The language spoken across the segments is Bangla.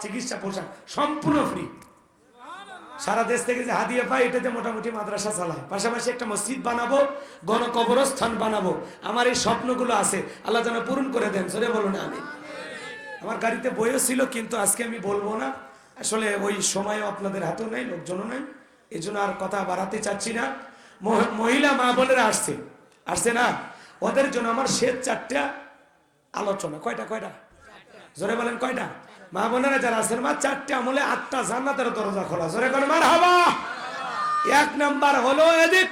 চিকিৎসা, পোশাক, সম্পূর্ণ ফ্রি সারা দেশ থেকে যে হাদিয়া পাই এটাতে মোটামুটি মাদ্রাসা চালায়। পাশাপাশি একটা মসজিদ বানাবো গণ কবরস্থান বানাবো। আমার এই স্বপ্নগুলো আছে। আল্লাহ যেন পূরণ করে দেন। সরে বলুন আমি আমার গাড়িতে বইও ছিল, কিন্তু আজকে আমি বলব না। আসলে ওই সময় আপনাদের হাতেও নাই, লোকজনও নাই। এই আর কথা বাড়াতে চাচ্ছি না। মহ- মহিলা মা বোনেরা আসছে। আসছে না? ওদের জন্য আমার শেষ চারটা আলোচনা। কয়টা কয়টা? জোরে বলেন, কয়টা? মা বোনেরা যারা আছেন মা চারটে আমলে আটটা জান্নাতের দরজা খোলা। জোরে করে মার হাবা এক নাম্বার হলো এদিক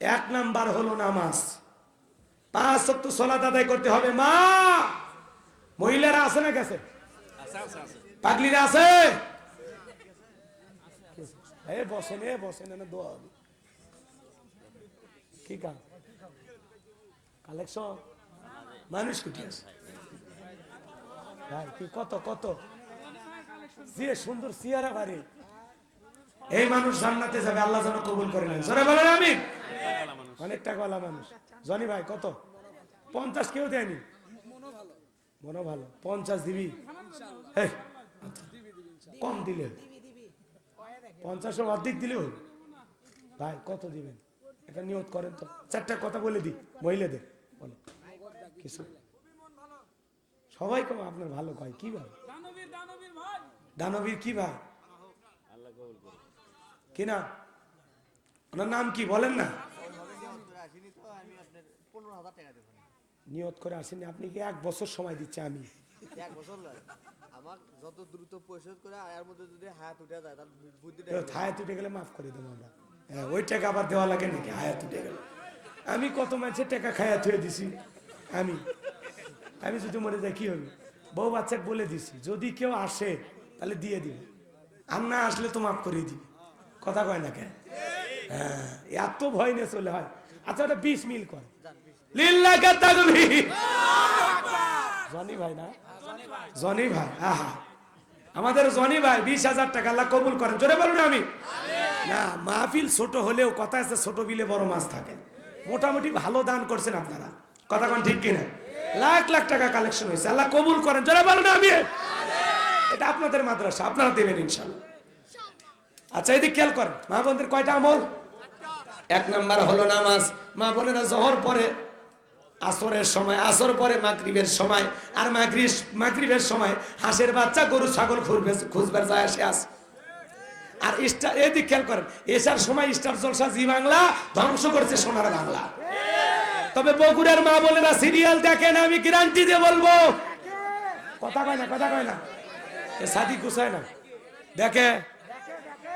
এক নাম্বার হলো নামাজ। পাঁচ সপ্তাহ সলাত আদায় করতে হবে মা। মহিলারা আছে না গেছে? পাগলিরা আছে? এ বসেন এ বসেন এনে দোয়া হবে। কি কালেকশন? মানুষ কুটি আছে? ভাই, কি কত কত? যে সুন্দর সিয়ারা বাড়ি। এই মানুষ জান্নাতে যাবে, আল্লাহ যেন কবুল করে নেন। জোরে বলেন আমি অনেক টাকাওয়ালা মানুষ। জনি ভাই, কত? পঞ্চাশ কেউ দেয়নি? মনো ভালো। পঞ্চাশ দিবি। কম দিলে। পঞ্চাশের অর্ধেক দিলে হল। ভাই, কত দিবেন? এটা নিয়ত করেন তো। চারটা কথা বলে দি মহিলাদের। বলো। কিছু? সবাই কম আপনার ভালো কয় কি ভাই? দানবীর কি ভাই? কি না ওনার নাম কি বলেন না। নিয়ত করে আসেনি আপনি কি এক বছর সময় দিচ্ছে আমি? এক বছর লাগে আমার যত দ্রুত পরিশোধ করে আয়ার মধ্যে যদি হাত উঠে যায় বুদ্ধিটা হায়াত উঠে গেলে মাফ করে দেবো আমরা। হ্যাঁ ওই টাকা আবার দেওয়া লাগে নাকি? হায়াত উঠে গেলে। আমি কত মাছের টাকা খায়া থুয়ে দিছি। আমি। আমি যদি মরে যাই কি হবে বউ বাচ্চাকে বলে দিছি, যদি কেউ আসে, তাহলে দিয়ে দিবে। আর না আসলে তো মাফ করিয়ে দিবে। কথা কয় না কেন? হ্যাঁ এত ভয় নিয়ে চলে হয়। আচ্ছা ওটা বিশ মিল করে। জনি ভাই বিশ হাজার টাকা করেন। বলুন আমি। না, মাহফিল ছোট হলেও কথা আছে, ছোট বিলে বড় মাছ থাকে। মোটামুটি ভালো দান করছেন আপনারা। কথা কোন ঠিক কিনা? লাখ লাখ টাকা কালেকশন হয়েছে। আল্লাহ কবুল করেন। জোরে বলুন আমি এটা আপনাদের মাদ্রাসা আপনারা দেবেন ইনশাল্লাহ। আচ্ছা এদিকে খেয়াল করেন মা বোনদের কয়টা আমল? এক নাম্বার হলো নামাজ। মা বোনেরা জহর পরে আসরের সময় আসর পরে মাগরিবের সময় আর মাগরিব মাগরিবের সময় হাঁসের বাচ্চা গরু ছাগল খুঁজবে খুঁজবার যায় আসে আসে আর স্টার এদিক খেয়াল করেন এসার সময় স্টার জলসা জি বাংলা ধ্বংস করছে সোনার বাংলা। তবে বগুড়ার মা বোনেরা সিরিয়াল দেখেন, আমি গ্যারান্টি দিয়ে বলব। কথা কয় না, কথা কয় না। এ কুসায় না। দেখে?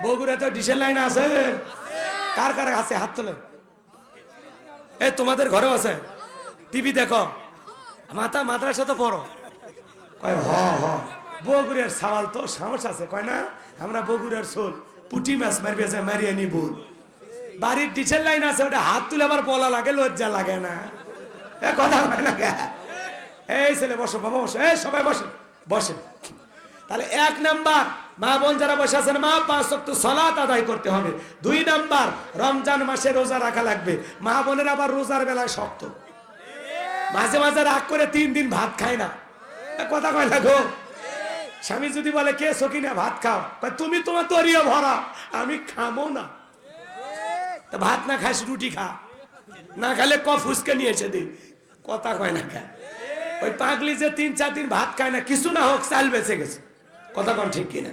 বগুড়া তো ডিসেল লাইন আছে? কার কার আছে? হাত তোলে। এ, তোমাদের ঘরেও আছে। টিভি দেখো। মাথা মাদ্রাসা তো পড়ো। কয়, হ হ। বগুড়ের সাওয়াল তো সাহস আছে। কয় না? আমরা বগুড়ের সোল পুটি মাছ মারবে মারিয়ে নিব বাড়ির ডিসেল লাইন আছে, ওটা হাত তুলে আবার বলা লাগে, লজ্জা লাগে না। এ, কথা হয় না? এই ছেলে, বসো, বাবা, বসো। এই, সবাই বসে বসে তাহলে এক নাম্বার, মা বোন যারা বসে আছেন, মা পাঁচ ওয়াক্ত সলাত আদায় করতে হবে। দুই নাম্বার, রমজান মাসে রোজা রাখা লাগবে। মা বোনের আবার রোজার বেলায় শক্ত। মাঝে মাঝে রাগ করে তিন দিন ভাত খায় না। কথা কয় না গো? স্বামী যদি বলে, কে সকিনা ভাত খাও? তুমি তোমার তরিয়া ভরা, আমি খামো না। ভাত না খাইস, রুটি খা। না খেলে ক ফুসকে নিয়েছে দিন কথা কয় না খায় ওই পাগলি যে তিন, চার দিন ভাত খায় না, কিছু না হোক, চাল বেঁচে গেছে। কথা কন ঠিক কিনা?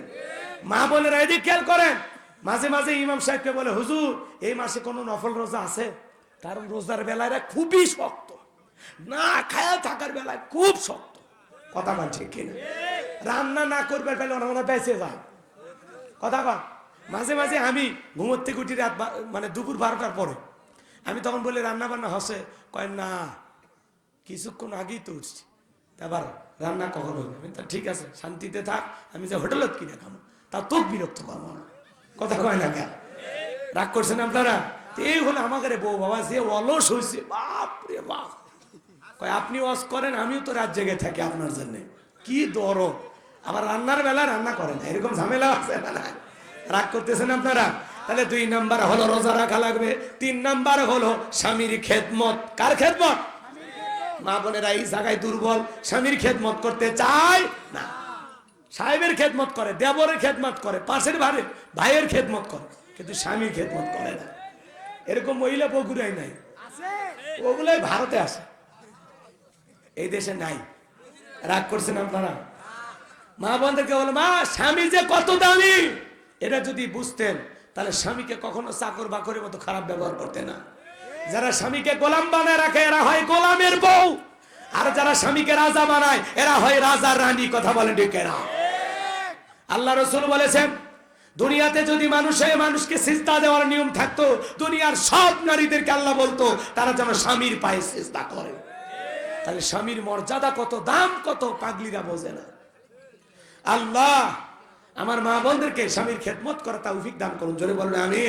মা বোনেরা এদিক খেয়াল করেন। মাঝে মাঝে ইমাম সাহেবকে বলে, হুজুর, এই মাসে কোনো নফল রোজা আছে? কারণ রোজার বেলায় খুবই শক্ত। না খায়া থাকার বেলায় খুব শক্ত। কথা ঠিক কিনা? রান্না না করবে পেলে ওরা বেঁচে যায়। কথা কন। মাঝে মাঝে আমি ঘুমোতে গুটি রাত মানে দুপুর বারোটার পরে। আমি তখন বলি রান্না বান্না হসে। কয়, না, কিছুক্ষণ আগেই তো উঠছি। এবার রান্না কখন হবে? আমি তা ঠিক আছে, শান্তিতে থাক, আমি যে হোটেলত কিনে খাব। তা তোর বিরক্ত করব না কথা কয় না কেন? রাগ করছেন আপনারা? তো এই হলো আমাদের বউ বাবা, যে অলস হয়েছে বাপ রে বাপ। কয়, আপনি ওয়াজ করেন, আমিও তো রাত জেগে থাকি আপনার জন্য। কি দরদ। আবার রান্নার বেলা রান্না করেন এরকম ঝামেলা আছে না? রাগ করতেছেন আপনারা? তাহলে দুই নাম্বার হলো রোজা রাখা লাগবে। তিন নাম্বার হলো স্বামীর খেদমত। কার খেদমত? মা বোনেরা এই জায়গায় দুর্বল। স্বামীর খেদমত করতে চায় না। সাহেবের খেদমত করে দেবরের খেদমত করে পাশের ভাইয়ের ভাইয়ের খেদমত করে কিন্তু স্বামীর খেদমত করে না। এরকম মহিলা বগুড়াই নাই। ওগুলাই ভারতে আসে এই দেশে নাই। রাগ করছেন আপনারা? মা বোনদেরকে বলে মা স্বামী যে কত দামি! এটা যদি বুঝতেন, তাহলে স্বামীকে কখনো চাকর বাকরের মতো খারাপ ব্যবহার করতে না। যারা স্বামীকে গোলাম বানায় রাখে, এরা হয় গোলামের বউ। আর যারা স্বামীকে রাজা বানায়, এরা হয় রাজা রানী, কথা বলেন ঠিক এরা আল্লাহ রসুল বলেছেন, দুনিয়াতে যদি মানুষে মানুষকে সিজদা দেওয়ার নিয়ম থাকতো, দুনিয়ার সব নারীদেরকে আল্লাহ বলতো, তারা যেন স্বামীর পায়ে সিজদা করে। তাহলে স্বামীর মর্যাদা কত, দাম কত, পাগলিরা বোঝে না। আল্লাহ আমার মা বোনদেরকে স্বামীর খেদমত করা তৌফিক দান করুন। জোরে বলুন আমি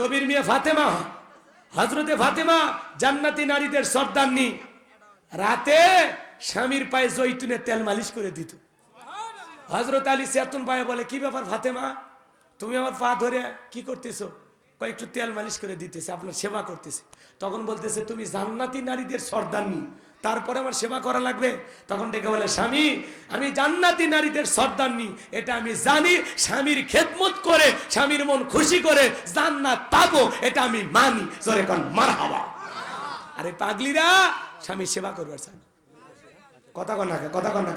নবীর মেয়ে ফাতেমা হজরতে ফাতেমা জান্নাতি নারীদের সর্দারনি রাতে স্বামীর পায়ে জৈতুনের তেল মালিশ করে দিত। হজরত আলী সিয়াতুন পায়ে বলে, কি ব্যাপার ফাতেমা? তুমি আমার পা ধরে কি করতেছো? কয়, একটু তেল মালিশ করে দিতেছে, আপনার সেবা করতেছে। তখন বলতেছে, তুমি জান্নাতি নারীদের সর্দারনি তারপরে আমার সেবা করা লাগবে। তখন ডেকে বলে, স্বামী, আমি জান্নাতি নারীদের সর্দারনি এটা আমি জানি, স্বামীর খেদমত করে, স্বামীর মন খুশি করে জান্নাত পাবো, এটা আমি মানি। জোরে কন মার হাওয়া আরে পাগলিরা স্বামীর সেবা করবার চান কথা কন না কথা কন না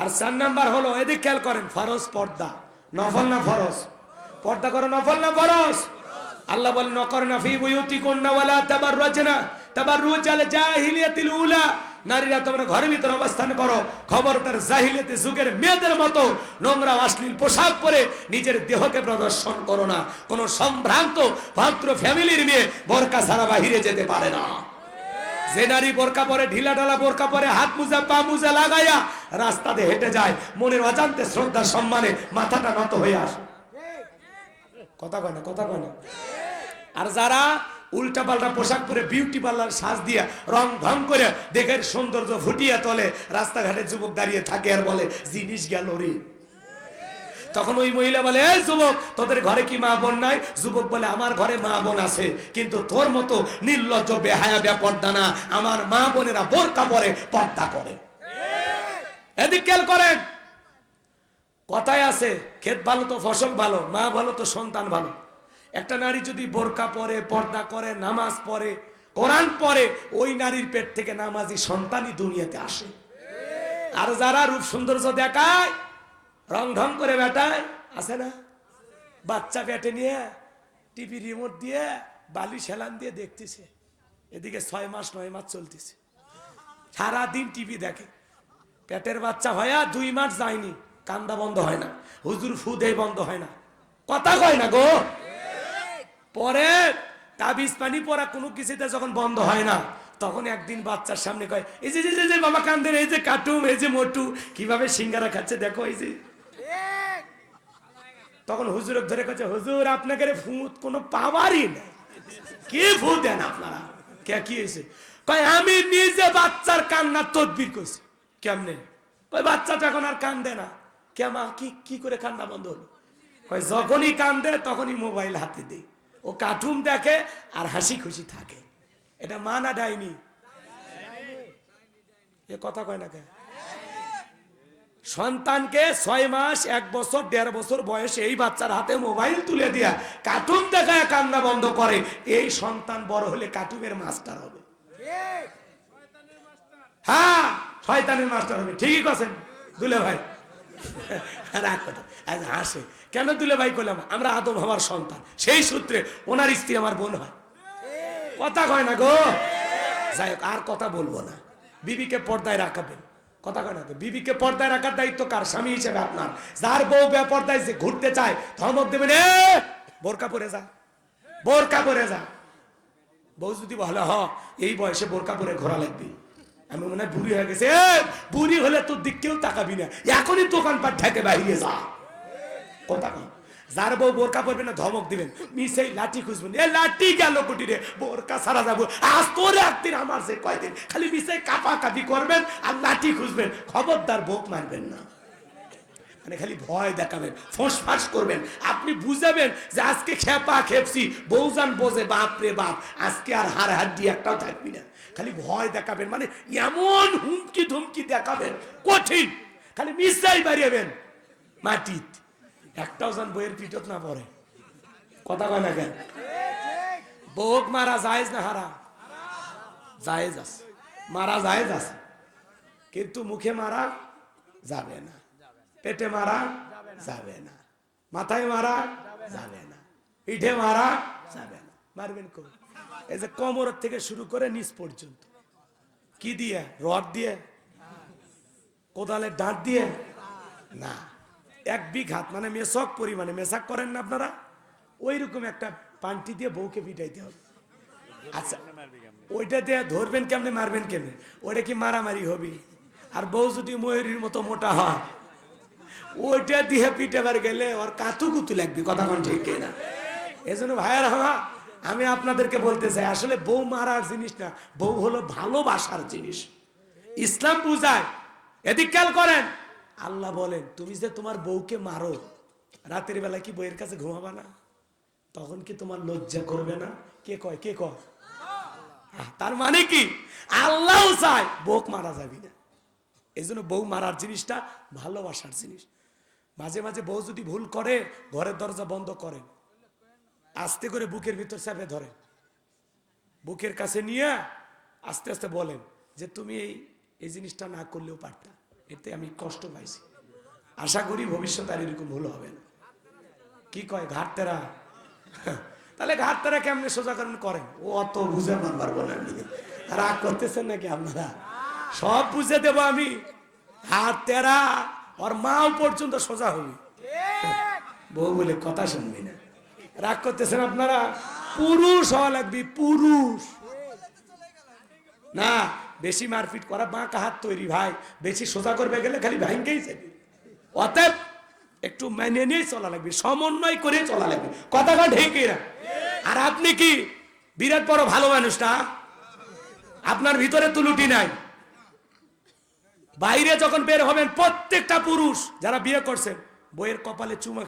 আর চার নাম্বার হলো, এদিক খেয়াল করেন, ফরজ পর্দা। নফল না ফরজ? পর্দা করো, নফল না ফরজ? আল্লাহ বলেন নকর না ফি বুয়ুতি কন্যা ওয়ালা তাবার রচনা তাবার রুজ আল জাহিলিয়াতিল উলা। নারীরা তোমরা ঘরের ভিতরে অবস্থান করো। খবরদার জাহিলিয়াতে যুগের মেয়েদের মতো নোংরা অশ্লীল পোশাক পরে নিজের দেহকে প্রদর্শন করো না। কোনো সম্ভ্রান্ত, ভদ্র ফ্যামিলির মেয়ে বোরকা ছাড়া বাহিরে যেতে পারে না। যে নারী বোরকা পরে, ঢিলা ঢালা বোরকা পরে, হাত মুজা, পা মুজা লাগাইয়া রাস্তাতে হেঁটে যায়, মনের অজান্তে শ্রদ্ধা সম্মানে মাথাটা নত হয়ে আসে। কথা কয় না, কথা কয় না। আর যারা উল্টা পাল্টা পোশাক পরে বিউটি পার্লার সাজ দিয়া রং ঢং করে দেখের সৌন্দর্য ফুটিয়ে তোলে। রাস্তাঘাটে যুবক দাঁড়িয়ে থাকে আর বলে, জিনিস গেল রে। তখন ওই মহিলা বলে, এই যুবক, তোদের ঘরে কি মা বোন নাই? যুবক বলে, আমার ঘরে মা বোন আছে, কিন্তু তোর মতো নির্লজ্জ, বেহায়া, বেপর্দা না। আমার মা বোনেরা বোরকা পরে পর্দা করে। এদিক খেয়াল করেন। কথায় আছে ক্ষেত ভালো তো ফসল ভালো, মা ভালো তো সন্তান ভালো। একটা নারী যদি বোরকা পরে, পর্দা করে, নামাজ পড়ে, কোরআন পরে ওই নারীর পেট থেকে নামাজি সন্তানই দুনিয়াতে আসে। আর যারা রূপ সৌন্দর্য দেখায়, রং ঢং করে বেটায়, আছে না? বাচ্চা পেটে নিয়ে, টিভি রিমোট দিয়ে বালি সেলান দিয়ে দেখতেছে। এদিকে ছয় মাস, নয় মাস চলতেছে। সারাদিন টিভি দেখে। পেটের বাচ্চা হয়া দুই মাস যায়নি, কান্দা বন্ধ হয় না। হুজুর ফুদে বন্ধ হয় না। কথা কয় না গো। পরে তাবিজ পানি পরা কোনো কিছুতে যখন বন্ধ হয় না তখন একদিন বাচ্চার সামনে কয় এই যে যে, বাবা কান্দের এই যে কাটুম এই যে মোটু কীভাবে সিঙ্গারা খাচ্ছে দেখো এই যে। তখন হুজুরক ধরে কাছে হুজুর আপনাকে ফুঁত কোনো পাওয়ারই নেই। কি ফু দেন আপনারা? কে কি হয়েছে? কয় আমি নিজে বাচ্চার কান্নার তদবির করছি। কেমনে? কয় বাচ্চাটা এখন আর কান্দে না। কেমা কি কি করে কান্না বন্ধ হলো? কয় যখনই কান্দে তখনই মোবাইল হাতে দেই। ও কার্টুন দেখে আর হাসি খুশি থাকে। এটা মা না ডাইনি। এ কথা কয় না কে? সন্তানকে ছয় মাস, এক বছর, দেড় বছর বয়সে এই বাচ্চার হাতে মোবাইল তুলে দিয়া কার্টুন দেখায় কান্না বন্ধ করে। এই সন্তান বড় হলে কার্টুনের মাস্টার হবে। হ্যাঁ শয়তানের মাস্টার হবে। ঠিকই কথা দুলে ভাই। রাগ কথা হাসে। কেন দুলে ভাই করলাম? আমরা আদম হওয়ার সন্তান। সেই সূত্রে ওনার স্ত্রী আমার বোন হয়। কথা কয় না গো? যাই আর কথা বলব না। বিবিকে পর্দায় রাখাবেন। কথা কয় না তো বিবিকে পর্দায় রাখার দায়িত্ব কার? স্বামী হিসেবে আপনার। যার বউ পর্দায় যে ঘুরতে চায়, ধমক দেবেন, এ, বোরকা পরে যা। বোরকা পরে যা। বউ যদি বলে, হ, এই বয়সে বোরকা পরে ঘোরা লাগবে। আমি মনে হয় বুড়ি হয়ে গেছে। বুড়ি হলে তোর দিক কেউ তাকাবি না। এখনই দোকানপাট থেকে বাইরে যা। কথা কয় যার বউ বোরকা পরবে না, ধমক দিবেন। মিসেই লাঠি খুঁজবেন। এ লাঠি গেল কুটিরে, বোরকা সারা যাব। আজ তোর একদিন, আমার সে কয়দিন। খালি মিসেই কাপা কাপি করবেন আর লাঠি খুঁজবেন। খবরদার বোক মারবেন না। মানে খালি ভয় দেখাবেন ফোঁস ফাঁস করবেন। আপনি বুঝাবেন যে আজকে খেপা খেপসি বউজান বোঝে, বাপ রে বাপ, আজকে আর হার হাড্ডি একটাও থাকবি না। খালি ভয় দেখাবেন মানে এমন হুমকি ধুমকি দেখাবেন, কঠিন। খালি মিসাই বাড়িয়েবেন মাটিত। একটাও যেন বইয়ের পিঠত না পড়ে। কথা কয় না কেন? বউক মারা জায়েজ না হারা জায়েজ আছে। মারা জায়েজ আছে। কিন্তু মুখে মারা যাবে না। পেটে মারা যাবে না। মাথায় মারা যাবে না। পিঠে মারা যাবে না। মারবেন কো? এই যে কোমর থেকে শুরু করে নিচ পর্যন্ত। কি দিয়ে? রড দিয়ে? কোদালের ডাঁট দিয়ে? না। এক বিঘাত মানে মেশক পরিমাণে, মেশাক করেন না আপনারা? ওই রকম একটা পান্টি দিয়ে বউকে পিটাইতে হবে। আচ্ছা ওইটা দিয়ে ধরবেন কেমনে, মারবেন কেমনে? ওইটা কি মারামারি হবে? আর বউ যদি ময়ূরীর মতো মোটা হয়, ওইটা দিয়ে পিটাবার গেলে ওর কাতু কুতু লাগবে, কথা কোন ঠিক না এই জন্য ভাইয়ার হামা আমি আপনাদেরকে বলতে চাই, আসলে বউ মারার জিনিস না, বউ হলো ভালোবাসার জিনিস। ইসলাম বুঝায়, এদিক খেয়াল করেন। আল্লাহ বলেন, তুমি যে তোমার বউকে মারো, রাতের বেলা কি বইয়ের কাছে ঘুমাবা না? তখন কি তোমার লজ্জা করবে না? কে কয়? কে কয়? তার মানে কি? আল্লাহ চায় বউক মারা যাবি না। এই জন্য বউ মারার জিনিসটা ভালোবাসার জিনিস। মাঝে মাঝে বউ যদি ভুল করে, ঘরের দরজা বন্ধ করেন। আস্তে করে বুকের ভিতর চাপে ধরেন। বুকের কাছে নিয়ে আস্তে আস্তে বলেন যে, তুমি এই এই জিনিসটা না করলেও পারতা। এতে আমি কষ্ট পাইছি। আশা করি ভবিষ্যতে আর এরকম ভুল হবে না। কি কয় ঘাটতেরা তাহলে ঘাটতেরা কেমনে সোজাকরণ করেন? ও অত বুঝে আমার পারব না। রাগ করতেছেন নাকি আপনারা? সব বুঝে দেবো আমি। হাত তেরা, ওর মাও পর্যন্ত সোজা হবি। বউ বলে কথা শুনবি না। রাগ করতেছেন আপনারা? পুরুষ হওয়া লাগবে, পুরুষ। না বেশি মারপিট করা, বাঁকা হাত তৈরি ভাই। বেশি সোজা করবে গেলে খালি ভাঙ্গেই যাবে। অতএব একটু মেনে নিয়ে চলা লাগবে, সমন্বয় করে চলা লাগবে। কথাটা ঢেকে না আর আপনি কি বিরাট বড় ভালো মানুষ না? আপনার ভিতরে তুলুটি নাই। বাইরে যখন বের হবেন, প্রত্যেকটা পুরুষ যারা বিয়ে করছেন বইয়ের কপালে চুমা